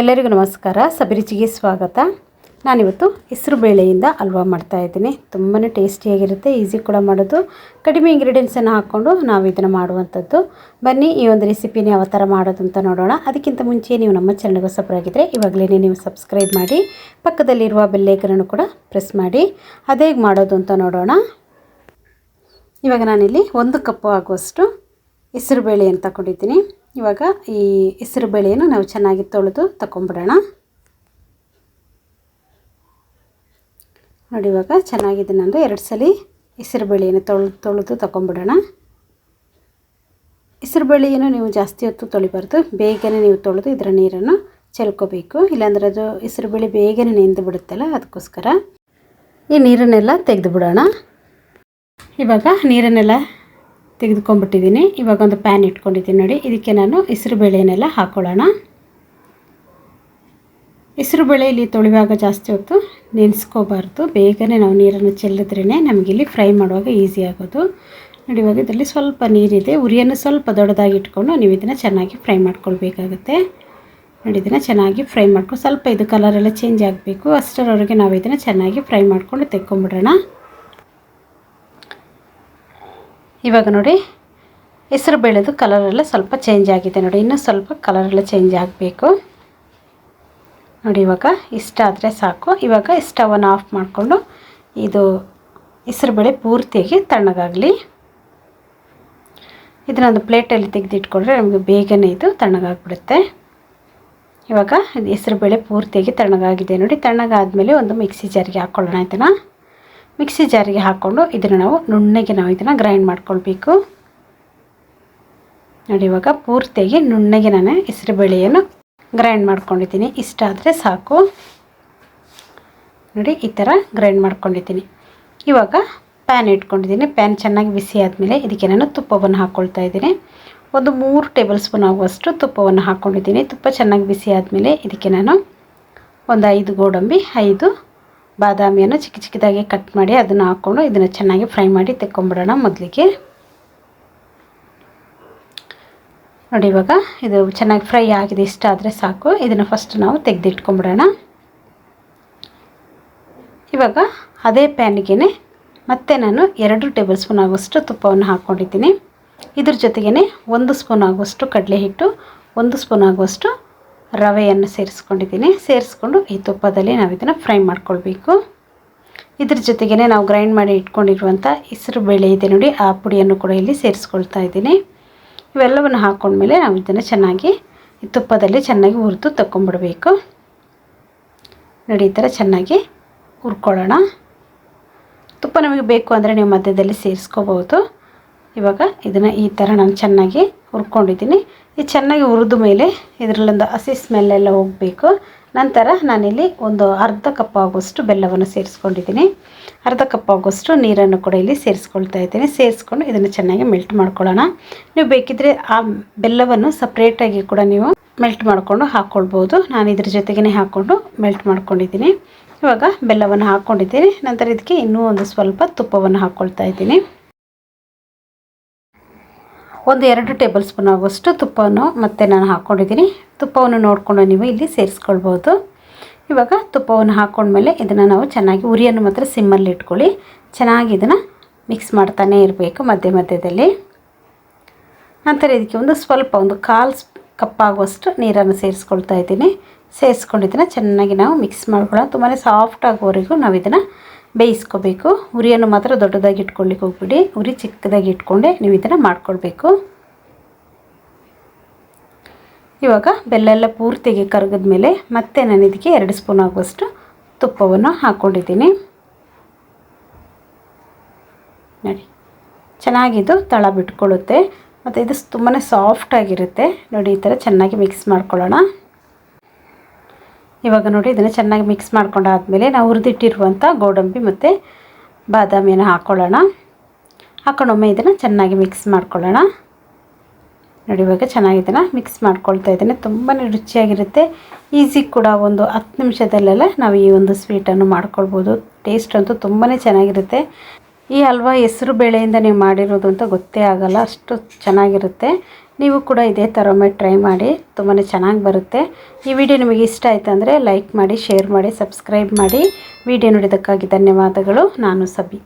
ಎಲ್ಲರಿಗೂ ನಮಸ್ಕಾರ. ಸಬಿರುಚಿಗೆ ಸ್ವಾಗತ. ನಾನಿವತ್ತು ಹೆಸರು ಬೇಳೆಯಿಂದ ಹಲ್ವಾ ಮಾಡ್ತಾಯಿದ್ದೀನಿ ತುಂಬಾ ಟೇಸ್ಟಿಯಾಗಿರುತ್ತೆ, ಈಸಿ ಕೂಡ ಮಾಡೋದು. ಕಡಿಮೆ ಇಂಗ್ರೀಡಿಯೆಂಟ್ಸನ್ನು ಹಾಕ್ಕೊಂಡು ನಾವು ಇದನ್ನು ಮಾಡುವಂಥದ್ದು. ಬನ್ನಿ, ಈ ಒಂದು ರೆಸಿಪಿನ ಯಾವ ಥರ ಮಾಡೋದು ಅಂತ ನೋಡೋಣ. ಅದಕ್ಕಿಂತ ಮುಂಚೆ ನೀವು ನಮ್ಮ ಚಾನಲ್ಗೆ ಹೊಸಬರಾಗಿದ್ದರೆ ಇವಾಗಲೇ ನೀವು ಸಬ್ಸ್ಕ್ರೈಬ್ ಮಾಡಿ, ಪಕ್ಕದಲ್ಲಿರುವ ಬೆಲ್ಲೈಕನನ್ನು ಕೂಡ ಪ್ರೆಸ್ ಮಾಡಿ. ಅದೇ ಮಾಡೋದು ಅಂತ ನೋಡೋಣ. ಇವಾಗ ನಾನಿಲ್ಲಿ ಒಂದು ಕಪ್ಪು ಆಗುವಷ್ಟು ಹೆಸರುಬೇಳೆ ಅಂತ ತಗೊಂಡಿದ್ದೀನಿ ಇವಾಗ ಈ ಹೆಸರುಬೇಳೆಯನ್ನು ನಾವು ಚೆನ್ನಾಗಿ ತೊಳೆದು ತಗೊಂಬಿಡೋಣ ನೋಡಿ ಇವಾಗ ಚೆನ್ನಾಗಿದೆ ನಂದು ಎರಡು ಸಲ ಹೆಸರುಬೇಳೆಯನ್ನು ತೊಳೆದು ತೊಳೆದು ತಗೊಂಬಿಡೋಣ ಹೆಸರುಬೇಳೆಯನ್ನು ನೀವು ಜಾಸ್ತಿ ಹೊತ್ತು ತೊಳಿಬಾರ್ದು. ಬೇಗನೆ ನೀವು ತೊಳೆದು ಇದರ ನೀರನ್ನು ಚೆಲ್ಕೋಬೇಕು. ಇಲ್ಲಾಂದ್ರೆ ಅದು ಹೆಸರುಬೇಳೆ ಬೇಗನೆ ನೆಂದು ಬಿಡುತ್ತಲ್ಲ, ಅದಕ್ಕೋಸ್ಕರ ಈ ನೀರನ್ನೆಲ್ಲ ತೆಗೆದು ಬಿಡೋಣ ಇವಾಗ ನೀರನ್ನೆಲ್ಲ ತೆಗೆದುಕೊಂಡ್ಬಿಟ್ಟಿದ್ದೀನಿ. ಇವಾಗ ಒಂದು ಪ್ಯಾನ್ ಇಟ್ಕೊಂಡಿದ್ದೀನಿ ನೋಡಿ. ಇದಕ್ಕೆ ನಾನು ಹೆಸರು ಬೇಳೆನೆಲ್ಲ ಹಾಕ್ಕೊಳ್ಳೋಣ ಹೆಸರು ಬೇಳೆ ಇಲ್ಲಿ ತೊಳೆಯುವಾಗ ಜಾಸ್ತಿ ಹೊತ್ತು ನೆನೆಸ್ಕೋಬಾರ್ದು. ಬೇಗನೆ ನಾವು ನೀರನ್ನು ಚೆಲ್ಲಿದ್ರೇ ನಮಗಿಲ್ಲಿ ಫ್ರೈ ಮಾಡುವಾಗ ಈಸಿ ಆಗೋದು. ನೋಡಿ, ಇವಾಗ ಇದರಲ್ಲಿ ಸ್ವಲ್ಪ ನೀರಿದೆ. ಉರಿಯನ್ನು ಸ್ವಲ್ಪ ದೊಡ್ಡದಾಗಿ ಇಟ್ಕೊಂಡು ನೀವು ಇದನ್ನು ಚೆನ್ನಾಗಿ ಫ್ರೈ ಮಾಡ್ಕೊಳ್ಬೇಕಾಗುತ್ತೆ. ನೋಡಿ, ಇದನ್ನು ಚೆನ್ನಾಗಿ ಫ್ರೈ ಮಾಡ್ಕೊಂಡು ಸ್ವಲ್ಪ ಇದು ಕಲರೆಲ್ಲ ಚೇಂಜ್ ಆಗಬೇಕು. ಅಷ್ಟರವರೆಗೆ ನಾವು ಇದನ್ನು ಚೆನ್ನಾಗಿ ಫ್ರೈ ಮಾಡ್ಕೊಂಡು ತೆಕ್ಕೊಂಬಿಡೋಣ. ಇವಾಗ ನೋಡಿ, ಹೆಸರು ಬೇಳೆದು ಕಲರೆಲ್ಲ ಸ್ವಲ್ಪ ಚೇಂಜ್ ಆಗಿದೆ ನೋಡಿ. ಇನ್ನೂ ಸ್ವಲ್ಪ ಕಲರೆಲ್ಲ ಚೇಂಜ್ ಆಗಬೇಕು. ನೋಡಿ ಇವಾಗ ಇಷ್ಟ ಆದರೆ ಸಾಕು. ಇವಾಗ ಸ್ಟವನ್ನು ಆಫ್ ಮಾಡಿಕೊಂಡು ಇದು ಹೆಸರುಬೇಳೆ ಪೂರ್ತಿಯಾಗಿ ತಣ್ಣಗಾಗಲಿ. ಇದನ್ನೊಂದು ಪ್ಲೇಟಲ್ಲಿ ತೆಗೆದಿಟ್ಕೊಂಡ್ರೆ ನಮಗೆ ಬೇಗನೆ ಇದು ತಣ್ಣಗಾಗ್ಬಿಡುತ್ತೆ. ಇವಾಗ ಇದು ಹೆಸರುಬೇಳೆ ಪೂರ್ತಿಯಾಗಿ ತಣ್ಣಗಾಗಿದೆ ನೋಡಿ. ತಣ್ಣಗಾದ್ಮೇಲೆ ಒಂದು ಮಿಕ್ಸಿ ಜಾರಿಗೆ ಹಾಕ್ಕೊಳ್ಳೋಣ ಇದನ್ನು. ಮಿಕ್ಸಿ ಜಾರಿಗೆ ಹಾಕ್ಕೊಂಡು ಇದನ್ನು ನಾವು ನುಣ್ಣಗೆ ನಾವು ಇದನ್ನು ಗ್ರೈಂಡ್ ಮಾಡ್ಕೊಳ್ಬೇಕು. ನೋಡಿ ಇವಾಗ ಪೂರ್ತಿಯಾಗಿ ನುಣ್ಣಗೆ ನಾನು ಹೆಸರು ಬೇಳೆಯನ್ನು ಗ್ರೈಂಡ್ ಮಾಡ್ಕೊಂಡಿದ್ದೀನಿ. ಇಷ್ಟ ಆದರೆ ಸಾಕು. ನೋಡಿ ಈ ಥರ ಗ್ರೈಂಡ್ ಮಾಡ್ಕೊಂಡಿದ್ದೀನಿ. ಇವಾಗ ಪ್ಯಾನ್ ಇಟ್ಕೊಂಡಿದ್ದೀನಿ. ಪ್ಯಾನ್ ಚೆನ್ನಾಗಿ ಬಿಸಿ ಆದಮೇಲೆ ಇದಕ್ಕೆ ನಾನು ತುಪ್ಪವನ್ನು ಹಾಕ್ಕೊಳ್ತಾ ಇದ್ದೀನಿ. ಒಂದು ಮೂರು ಟೇಬಲ್ ಸ್ಪೂನ್ ಆಗುವಷ್ಟು ತುಪ್ಪವನ್ನು ಹಾಕ್ಕೊಂಡಿದ್ದೀನಿ ತುಪ್ಪ ಚೆನ್ನಾಗಿ ಬಿಸಿ ಆದಮೇಲೆ ಇದಕ್ಕೆ ನಾನು ಒಂದು ಐದು ಗೋಡಂಬಿ, ಐದು ಬಾದಾಮಿಯನ್ನು ಚಿಕ್ಕ ಚಿಕ್ಕದಾಗಿ ಕಟ್ ಮಾಡಿ ಅದನ್ನು ಹಾಕ್ಕೊಂಡು ಇದನ್ನು ಚೆನ್ನಾಗಿ ಫ್ರೈ ಮಾಡಿ ತೆಕ್ಕೊಂಬಿಡೋಣ ಮೊದಲಿಗೆ. ನೋಡಿ ಇವಾಗ ಇದು ಚೆನ್ನಾಗಿ ಫ್ರೈ ಆಗಿದೆ, ಇಷ್ಟ ಆದರೆ ಸಾಕು. ಇದನ್ನು ಫಸ್ಟ್ ನಾವು ತೆಗೆದಿಟ್ಕೊಂಬಿಡೋಣ. ಇವಾಗ ಅದೇ ಪ್ಯಾನಿಗೆ ಮತ್ತೆ ನಾನು ಎರಡು ಟೇಬಲ್ ಸ್ಪೂನ್ ಆಗುವಷ್ಟು ತುಪ್ಪವನ್ನು ಹಾಕ್ಕೊಂಡಿದ್ದೀನಿ ಇದ್ರ ಜೊತೆಗೇ ಒಂದು ಸ್ಪೂನ್ ಆಗುವಷ್ಟು ಕಡಲೆ ಹಿಟ್ಟು ಒಂದು ಸ್ಪೂನ್ ಆಗುವಷ್ಟು ರವೆಯನ್ನು ಸೇರಿಸ್ಕೊಂಡಿದ್ದೀನಿ. ಸೇರಿಸ್ಕೊಂಡು ಈ ತುಪ್ಪದಲ್ಲಿ ನಾವು ಇದನ್ನು ಫ್ರೈ ಮಾಡ್ಕೊಳ್ಬೇಕು. ಇದ್ರ ಜೊತೆಗೇ ನಾವು ಗ್ರೈಂಡ್ ಮಾಡಿ ಇಟ್ಕೊಂಡಿರುವಂಥ ಹೆಸರು ಬೇಳೆ ಇದೆ ನೋಡಿ, ಆ ಪುಡಿಯನ್ನು ಕೂಡ ಇಲ್ಲಿ ಸೇರಿಸ್ಕೊಳ್ತಾ ಇದ್ದೀನಿ. ಇವೆಲ್ಲವನ್ನು ಹಾಕ್ಕೊಂಡ್ಮೇಲೆ ನಾವು ಇದನ್ನು ಚೆನ್ನಾಗಿ ಈ ತುಪ್ಪದಲ್ಲಿ ಚೆನ್ನಾಗಿ ಹುರಿದು ತಕ್ಕೊಂಡ್ಬಿಡಬೇಕು ನೋಡಿ, ಈ ಥರ ಚೆನ್ನಾಗಿ ಹುರ್ಕೊಳ್ಳೋಣ. ತುಪ್ಪ ನಮಗೆ ಬೇಕು ಅಂದರೆ ನೀವು ಮಧ್ಯದಲ್ಲಿ ಸೇರಿಸ್ಕೋಬೋದು ಇವಾಗ ಇದನ್ನು ಈ ಥರ ನಾನು ಚೆನ್ನಾಗಿ ಹುರ್ಕೊಂಡಿದ್ದೀನಿ. ಈ ಚೆನ್ನಾಗಿ ಹುರಿದ ಮೇಲೆ ಇದರಲ್ಲೊಂದು ಹಸಿ ಸ್ಮೆಲ್ಲೆಲ್ಲ ಹೋಗಬೇಕು. ನಂತರ ನಾನಿಲ್ಲಿ ಒಂದು ಅರ್ಧ ಕಪ್ ಆಗುವಷ್ಟು ಬೆಲ್ಲವನ್ನು ಸೇರಿಸ್ಕೊಂಡಿದ್ದೀನಿ. ಅರ್ಧ ಕಪ್ ಆಗುವಷ್ಟು ನೀರನ್ನು ಕೂಡ ಇಲ್ಲಿ ಸೇರಿಸ್ಕೊಳ್ತಾ ಇದ್ದೀನಿ. ಸೇರಿಸ್ಕೊಂಡು ಇದನ್ನು ಚೆನ್ನಾಗಿ ಮೆಲ್ಟ್ ಮಾಡ್ಕೊಳ್ಳೋಣ. ನೀವು ಬೇಕಿದ್ದರೆ ಆ ಬೆಲ್ಲವನ್ನು ಸಪ್ರೇಟಾಗಿ ಕೂಡ ನೀವು ಮೆಲ್ಟ್ ಮಾಡಿಕೊಂಡು ಹಾಕ್ಕೊಳ್ಬೋದು ನಾನು ಇದ್ರ ಜೊತೆಗೇ ಹಾಕ್ಕೊಂಡು ಮೆಲ್ಟ್ ಮಾಡ್ಕೊಂಡಿದ್ದೀನಿ. ಇವಾಗ ಬೆಲ್ಲವನ್ನು ಹಾಕ್ಕೊಂಡಿದ್ದೀನಿ ನಂತರ ಇದಕ್ಕೆ ಇನ್ನೂ ಒಂದು ಸ್ವಲ್ಪ ತುಪ್ಪವನ್ನು ಹಾಕ್ಕೊಳ್ತಾ ಇದ್ದೀನಿ. ಒಂದು ಎರಡು ಟೇಬಲ್ ಸ್ಪೂನ್ ಆಗುವಷ್ಟು ತುಪ್ಪವನ್ನು ಮತ್ತೆ ನಾನು ಹಾಕ್ಕೊಂಡಿದ್ದೀನಿ ತುಪ್ಪವನ್ನು ನೋಡಿಕೊಂಡು ನೀವು ಇಲ್ಲಿ ಸೇರಿಸ್ಕೊಳ್ಬೋದು. ಇವಾಗ ತುಪ್ಪವನ್ನು ಹಾಕ್ಕೊಂಡ್ಮೇಲೆ ಇದನ್ನು ನಾವು ಚೆನ್ನಾಗಿ ಉರಿಯನ್ನು ಮಾತ್ರ ಸಿಮ್ಮಲ್ಲಿ ಇಟ್ಕೊಳ್ಳಿ. ಚೆನ್ನಾಗಿ ಇದನ್ನು ಮಿಕ್ಸ್ ಮಾಡ್ತಾನೆ ಇರಬೇಕು ಮಧ್ಯ ಮಧ್ಯದಲ್ಲಿ. ನಂತರ ಇದಕ್ಕೆ ಒಂದು ಸ್ವಲ್ಪ ಒಂದು ಕಾಲು ಕಪ್ ಆಗುವಷ್ಟು ನೀರನ್ನು ಸೇರಿಸ್ಕೊಳ್ತಾ ಇದ್ದೀನಿ. ಸೇರಿಸ್ಕೊಂಡಿದ್ದನ್ನು ಚೆನ್ನಾಗಿ ನಾವು ಮಿಕ್ಸ್ ಮಾಡ್ಕೊಳ್ಳೋಣ. ತುಂಬಾ ಸಾಫ್ಟ್ ಆಗೋವರೆಗೂ ನಾವು ಇದನ್ನು ಬೇಯಿಸ್ಕೋಬೇಕು. ಉರಿಯನ್ನು ಮಾತ್ರ ದೊಡ್ಡದಾಗಿ ಇಟ್ಕೊಳ್ಳಿಕ್ಕೆ ಹೋಗ್ಬಿಡಿ. ಉರಿ ಚಿಕ್ಕದಾಗಿ ಇಟ್ಕೊಂಡೆ ನೀವು ಇದನ್ನು ಮಾಡ್ಕೊಳ್ಬೇಕು. ಇವಾಗ ಬೆಲ್ಲ ಎಲ್ಲ ಪೂರ್ತಿಗೆ ಕರಗಿದ ಮೇಲೆ ಮತ್ತೆ ನಾನು ಇದಕ್ಕೆ ಎರಡು ಸ್ಪೂನ್ ಆಗುವಷ್ಟು ತುಪ್ಪವನ್ನು ಹಾಕ್ಕೊಂಡಿದ್ದೀನಿ. ನೋಡಿ ಚೆನ್ನಾಗಿದ್ದು ತಳ ಬಿಟ್ಕೊಳ್ಳುತ್ತೆ. ಮತ್ತು ಇದು ತುಂಬಾ ಸಾಫ್ಟಾಗಿರುತ್ತೆ ನೋಡಿ, ಈ ಥರ ಚೆನ್ನಾಗಿ ಮಿಕ್ಸ್ ಮಾಡ್ಕೊಳ್ಳೋಣ. ಇವಾಗ ನೋಡಿ ಇದನ್ನು ಚೆನ್ನಾಗಿ ಮಿಕ್ಸ್ ಮಾಡ್ಕೊಂಡಾದಮೇಲೆ ನಾವು ಹುರಿದಿಟ್ಟಿರುವಂಥ ಗೋಡಂಬಿ ಮತ್ತು ಬಾದಾಮಿಯನ್ನು ಹಾಕ್ಕೊಳ್ಳೋಣ ಹಾಕೊಂಡೊಮ್ಮೆ ಇದನ್ನು ಚೆನ್ನಾಗಿ ಮಿಕ್ಸ್ ಮಾಡ್ಕೊಳ್ಳೋಣ. ನೋಡಿ ಇವಾಗ ಚೆನ್ನಾಗಿ ಇದನ್ನು ಮಿಕ್ಸ್ ಮಾಡ್ಕೊಳ್ತಾ ಇದ್ದೇನೆ. ತುಂಬಾ ರುಚಿಯಾಗಿರುತ್ತೆ. ಈಸಿ ಕೂಡ ಒಂದು ಹತ್ತು ನಿಮಿಷದಲ್ಲೆಲ್ಲ ನಾವು ಈ ಒಂದು ಸ್ವೀಟನ್ನು ಮಾಡ್ಕೊಳ್ಬೋದು. ಟೇಸ್ಟ್ ಅಂತೂ ತುಂಬಾ ಚೆನ್ನಾಗಿರುತ್ತೆ. ಈ ಹಲ್ವಾ ಹೆಸರು ಬೇಳೆಯಿಂದ ನೀವು ಮಾಡಿರೋದು ಅಂತ ಗೊತ್ತೇ ಆಗಲ್ಲ. ಅಷ್ಟು ಚೆನ್ನಾಗಿರುತ್ತೆ. ನೀವು ಕೂಡ ಇದೇ ಥರ ಒಮ್ಮೆ ಟ್ರೈ ಮಾಡಿ ತುಂಬಾ ಚೆನ್ನಾಗಿ ಬರುತ್ತೆ. ಈ ವಿಡಿಯೋ ನಿಮಗೆ ಇಷ್ಟ ಆಯಿತು ಅಂದರೆ ಲೈಕ್ ಮಾಡಿ, ಶೇರ್ ಮಾಡಿ, ಸಬ್ಸ್ಕ್ರೈಬ್ ಮಾಡಿ. ವಿಡಿಯೋ ನೋಡಿದ್ದಕ್ಕಾಗಿ ಧನ್ಯವಾದಗಳು. ನಾನು ಸಬಿ.